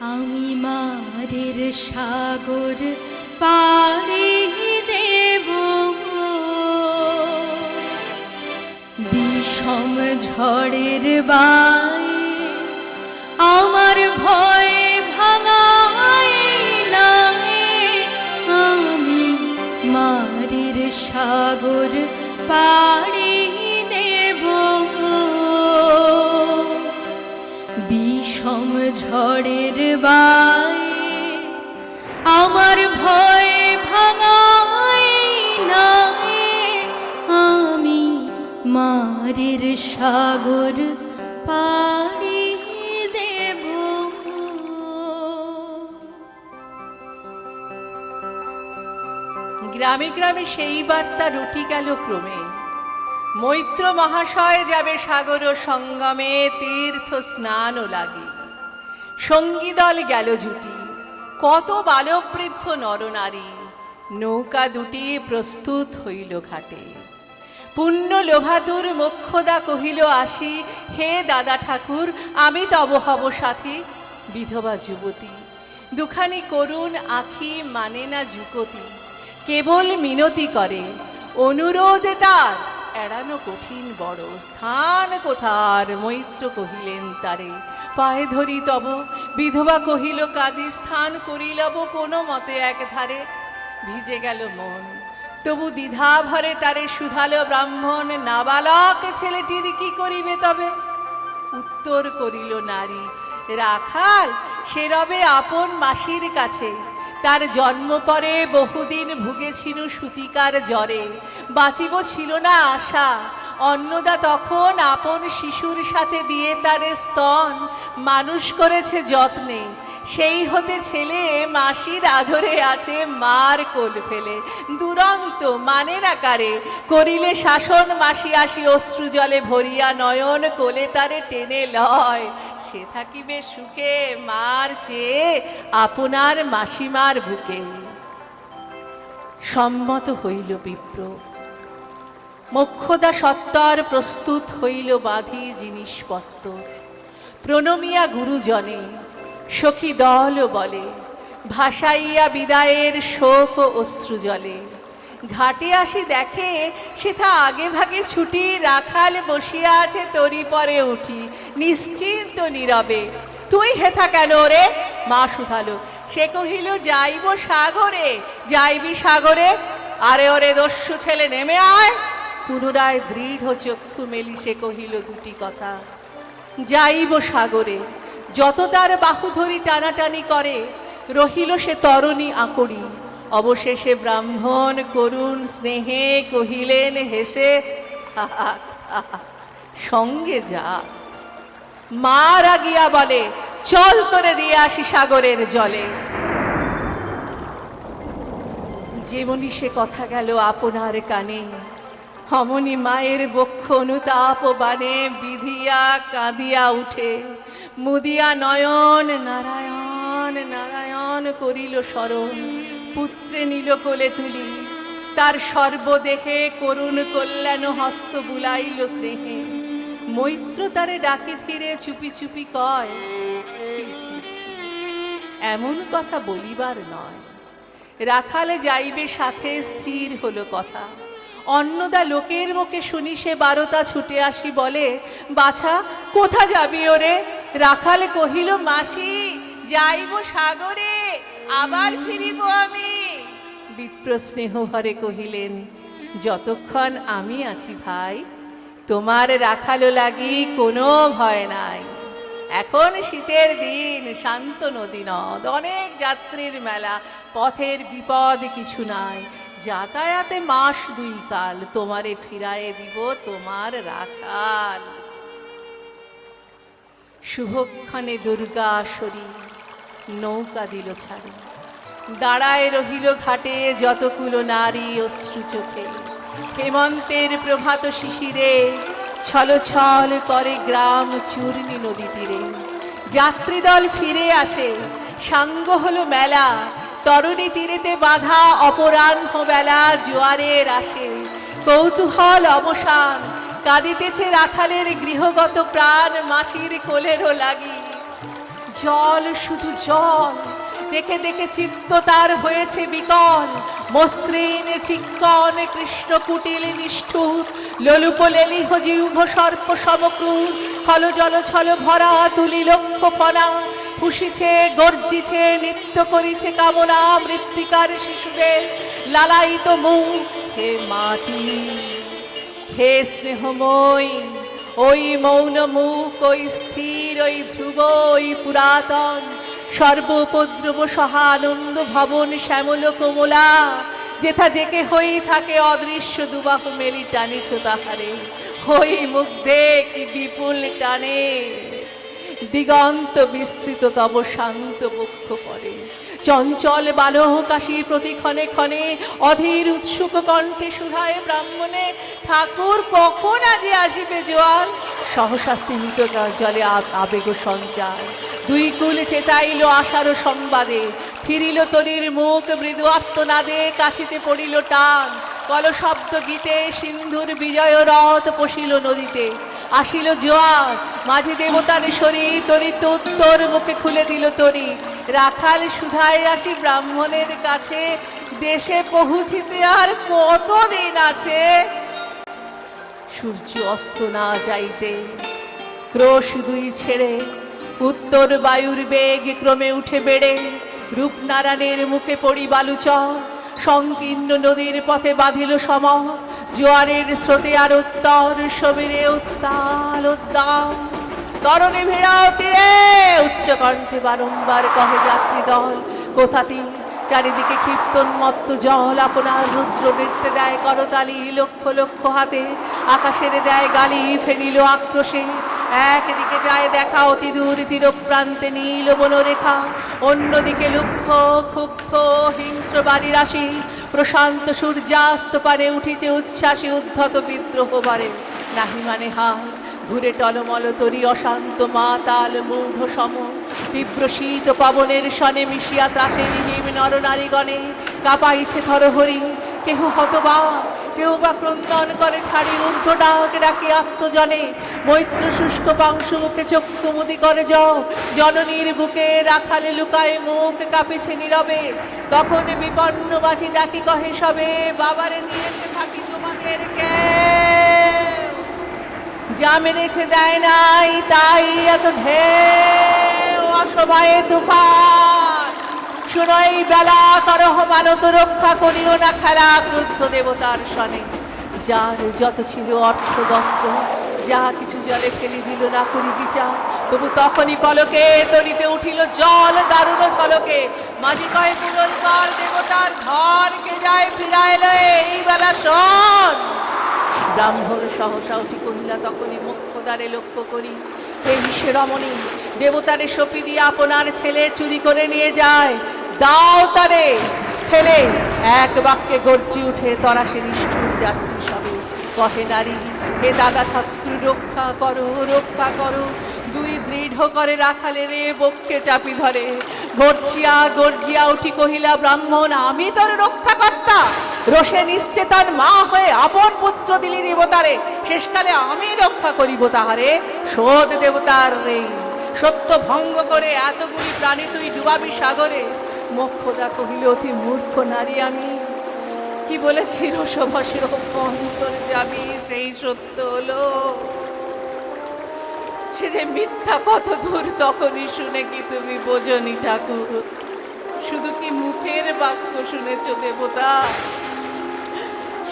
আমি মারের সাগর পাড়ি দেব। বিষম ঝড়ের বাই আমার ভয় ভাঙাই নাই আমি মারের সাগর পাড়ি দেব। বিষম ঝড়ের বাই আমার ভয় ভাঙাই নাই আমি মারের সাগর পাড়ি দেব। গ্রামে গ্রামে সেই বার্তা রুটি গেল ক্রমে। মৈত্র মহাশয় যাবে সাগর সঙ্গমে তীর্থ স্নানও লাগে। সঙ্গী দল গেল জুটি, কত বালক বৃদ্ধ নরনারী নৌকা দুটি প্রস্তুত হইল ঘাটে। পুণ্য লোভাতুর মোক্ষদা কহিল, আসি, হে দাদা ঠাকুর, আমি তব হব সাথী, বিধবা যুবতী। দুখানি করুণ আখি মানে না যুকতি কেবল মিনতি করে, অনুরোধ তার এড়ানো কঠিন বড় স্থান কোথার? মৈত্র কহিলেন, তারে পায়ে ধরি তব। বিধবা কহিল, কাদি স্থান করিলব কোনো মতে এক ধারে ভিজে গেল মন। তবু দ্বিধা ভরে তারে সুধালো ব্রাহ্মণ, নাবালক ছেলেটির কি করিবে তবে? উত্তর করিল নারী, রাখাল, সে রবে আপন মাসির কাছে। তার জন্ম পরে বহুদিন ভুগেছিল সুতিকার জ্বরে। বাঁচিব ছিল না আশা। অন্নদা তখন আপন শিশুর সাথে দিয়ে তারে স্তন মানুষ করেছে যত্নে। সেই হতে ছেলে মাসির আদরে আছে মার কোল ফেলে। দুরন্ত মানের আকারে করিলে শাসন মাসি আসি অশ্রু জলে ভরিয়া নয়ন কোলে তারে টেনে লয়। সে থাকিবে সুখে মার চেয়ে আপনার মাসিমার বুকে। সম্মত হইল বিপ্র। মোক্ষদা সত্তর প্রস্তুত হইল বাঁধি জিনিসপত্র প্রণমিয়া গুরুজনে সখী দল বলে, ভাসাইয়া বিদায়ের শোক ও অশ্রু জলে ঘাটে আসি দেখে সেথা আগে ভাগে ছুটি রাখাল বসিয়া আছে তরি পরে উঠি। নিশ্চিন্ত নীরবে, তুই হেথা কেন রে? মা শুধালো, সে কহিল, যাইব সাগরে। যাইবি সাগরে? আরে ওরে দস্যু ছেলে, নেমে আয়। পুনরায় দৃঢ় চক্ষু মেলি সে কহিল দুটি কথা, যাইব সাগরে, যত তার বাহু ধরি টানাটানি করে, রহিল সে তরণী আকড়ি। অবশেষে ব্রাহ্মণ করুণ স্নেহে কহিলেন হেসে "হাহা, হাহা, সঙ্গে যা। মা রাগিয়া বলে চল তোরে দিয়ে আসি সাগরের জলে। যেমনি সে কথা গেল আপনার কানে হমনি মায়ের বক্ষ অনুতাপ বানে বিধিয়া কাঁদিয়া উঠে। মুদিয়া নয়ন নারায়ণ নারায়ণ করিল স্মরণ পুত্রে নীল কোলে তুলি। তার সর্বদেহে করুণ কল্যাণ হস্ত বুলাইল স্নেহে। মৈত্র তারে ডাকে ধীরে চুপি চুপি কয় এমন কথা বলিবার নয়। রাখালে যাইবে সাথে স্থির হলো কথা। অন্নদা লোকের মুখে শুনি সে বারোতা ছুটে আসি বলে, বাছা, কোথা যাবি ওরে? রাখালে কহিল, মাসি, যাইব সাগরে। আবার ফিরিব আমি। বিপ্র স্নেহ ভরে কহিলেন, যতক্ষণ আমি আছি ভাই, তোমার রাখালো লাগি কোনো ভয় নাই। এখন শীতের দিন, শান্ত নদী নদ, অনেক যাত্রীর মেলা, পথের বিপদ কিছু নাই। যাতায়াতে মাস দুই কাল, তোমারে ফিরায়ে দিব তোমার রাখাল। শুভক্ষণে দুর্গা আসরি নৌকা দিল ছাড়ি। দাঁড়ায় রহিল ঘাটে যতকুলো নারী অশ্রু চোখে। হেমন্তের প্রভাত শিশিরে ছল ছল করে গ্রাম চূর্ণী নদী তীরে। যাত্রীদল ফিরে আসে, সাঙ্গ হলো মেলা। তরুণী তীরেতে বাধা, অপরাহ্ন বেলা জোয়ারের আসে। কৌতূহল অবসান, কাঁদিতেছে রাখালের গৃহগত প্রাণ, মাসির কোলেরও লাগি। জল, শুধু জল। দেখে দেখে চিত্ত তার হয়েছে বিকল। মসৃণ চিক্কন কৃষ্ণ কুটিল নিষ্ঠুর। ললুপ লেলিহ জিহ্ব সর্প সমক্রুর। ফল জল ছল ভরা তুলি লক্ষ ফনা ফুসিছে গর্জিছে, নৃত্য করিছে কামনা মৃত্তিকার শিশুদের। লালায়িত মুখ হে মাটি, হে স্নেহময়। ওই মৌন মুখ, ওই স্থির, ওই ধ্রুব, ওই পুরাতন, সর্বোপদ্রব সহানন্দ ভবন শ্যামল কোমলা, যেথা জেকে হই থাকে অদৃশ্য দুবাহ মেলি টানিছ তাহারে। হই মুখ দে কি বিপুল টানে, দিগন্ত বিস্তৃত তব শান্ত বক্ষ পরে চঞ্চল বালকাশী প্রতি ক্ষণে ক্ষণে অধীর উৎসুক কণ্ঠে সুধায় ব্রাহ্মণে, ঠাকুর কখন আজি আসিবে জোয়ার সহসা স্তিমিত জলে আবেগ সঞ্চার। দুই কুল চেতাইল আশার সংবাদে, ফিরিল তরির মুখ মৃদু আর্তনাদে কাছিতে পড়িল টান। কল শব্দ গীতে সিন্ধুর বিজয় রথ পশিল নদীতে। আসিল জোয়ার মাঝে দেবতার শরীর তরিত উত্তর মুখে খুলে দিল তরি। রাখাল সুধায় আসি ব্রাহ্মণের কাছে। দেশে পৌঁছিতে আর কতদিন আছে? সূর্য অস্ত না যাইতে। ক্রোশ দুই ছেড়ে উত্তর বায়ুর বেগ ক্রমে উঠে বেড়ে। রূপনারায়ণের মুখে পড়ি বালুচর। সংকীর্ণ নদীর পথে বাঁধিল সম জোয়ারের স্রোতে আর উত্তর, সমীরে উত্তাল উদ্দাম তরণে ভেড়াও তীরে উচ্চ কণ্ঠে বারংবার কহে যাত্রী দল কোথাতি চারিদিকে কীর্তন মত্ত জল আপনার রুদ্র নৃত্যে দেয় করতালি লক্ষ লক্ষ হাতে। আকাশের দেয় গালি ফেরিল আক্রোশে। একদিকে যায় দেখা অতি দূর তীরপ্রান্তে নীল বনরেখা অন্যদিকে লুব্ধ, ক্ষুব্ধ, হিংস্র বাড়ি রাশি প্রশান্ত সূর্যাস্ত পারে উঠিছে উচ্ছ্বাসী উদ্ধত বিদ্রোহ বারে। নাহি মানে হাল। ঘুরে টলমল তরি অশান্ত মাতাল মূঢ় সম। তীব্র শীত পবনের সনে মিশিয়া ত্রাসে হিম নরনারীগণে কাঁপাইছে থরহরি কেহ হতবা কেউ বা ক্রন্দন করে ছাড়ি ঊর্ধ্ব ডাক ডাকি আত্মজনে। মৈত্র শুষ্ক পাংশু মুখে চক্ষু মুদি করে যাও জননীর বুকে রাখালে লুকায় মুখ কাঁপেছে নীরবে। তখন বিপন্ন মাঝি ডাকি কহে সবে, বাবারে দিয়েছে ফাঁকি তোমাদের কে? যা মেনেছে দেয় নাই, তাই এত ঢেউ অসময়ে তুফান। শুনো এই বেলা করহ মানত রক্ষা করিও না খেলা ক্রুদ্ধ দেবতার সনে। যার যত ছিল অর্থ বস্ত্র, যা কিছু জলে ফেলি দিল না করি বিচার, তবু তখনই পলকে তরিতে উঠিল জল, দারুণ ঝলকে। মাঝি কয়ে পূরণ কর দেবতার ঘর কে যায় ফিরাইল, এই বেলা শোন। ব্রাহ্মণ সহসা উঠি কহিলা, তখনই মুখ্যদ্বারে লক্ষ্য করি। হে রমণী দেবতারে সপি দিয়ে আপনার ছেলে চুরি করে নিয়ে যায়। দাও তারে, ফেলে। এক বাক্যে গর্জি উঠে তরাসে নিষ্ঠুর যাত্রী সবে। কহে নারী, হে দাদা ঠাকুর, রক্ষা করো রক্ষা করো। দুই দৃঢ় করে রাখালে রে, বক্ষে চাপি ধরে। গর্জিয়া গর্জিয়া উঠি কহিলা, ব্রাহ্মণ, আমি তোর রক্ষা কর্তা রোষে নিশ্চেতন মা হয়ে আপন পুত্র দিলি দেবতারে। শেষকালে আমি রক্ষা করিব তাহারে। শোধ দেবতার রে সত্য ভঙ্গ করে এতগুলি প্রাণী তুই ডুবাবি সাগরে। মোক্ষদা কহিল, অতি মূর্খ নারী আমি। কি বলেছি রসভাসের অন্তর যাবি সেই সত্য হলো সে যে মিথ্যা কত দূর তখনই শুনে কি তুমি বোঝনি ঠাকুর? শুধু কি মুখের বাক্য শুনেছ দেবতা?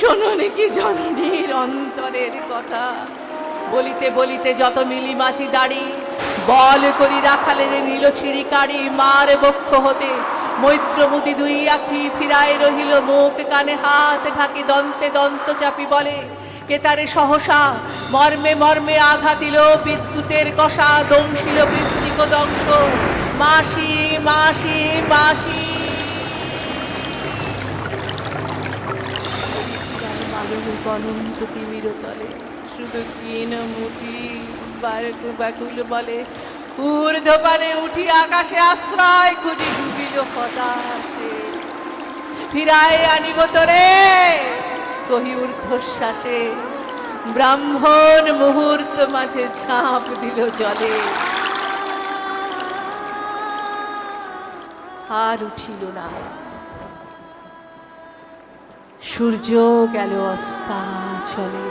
শোনি কি জননীর অন্তরের কথা? বলিতে বলিতে যত মিলি মাছি দাড়ি, বল করি রাখালে নীল ছিড়ি কাড়ি মার বক্ষ হতে মৈত্র মুদি দুই আখি ফিরায় রহিল মুখ কানে হাত ঢাকি দন্তে দন্ত চাপি বলে কেতারে সহসা? মর্মে মর্মে আঘাতিল, বিদ্যুতের কষা, দংশিল বৃষ্টিক দংশ। মাসি মাসি মাসি। অনন্ত তিমির তলে শুধু কিন মুটি বাকুল বলে, ঊর্ধ্বপানে উঠি আকাশে আশ্রয় খুঁজি ডুবিল হতাশে। ফিরায় আনিব তোরে। কহি ঊর্ধ্বশ্বাসে ব্রাহ্মণ মুহূর্ত মাঝে ছাপ দিল জলে। আর উঠিল না। সূর্য গেল অস্তা চলে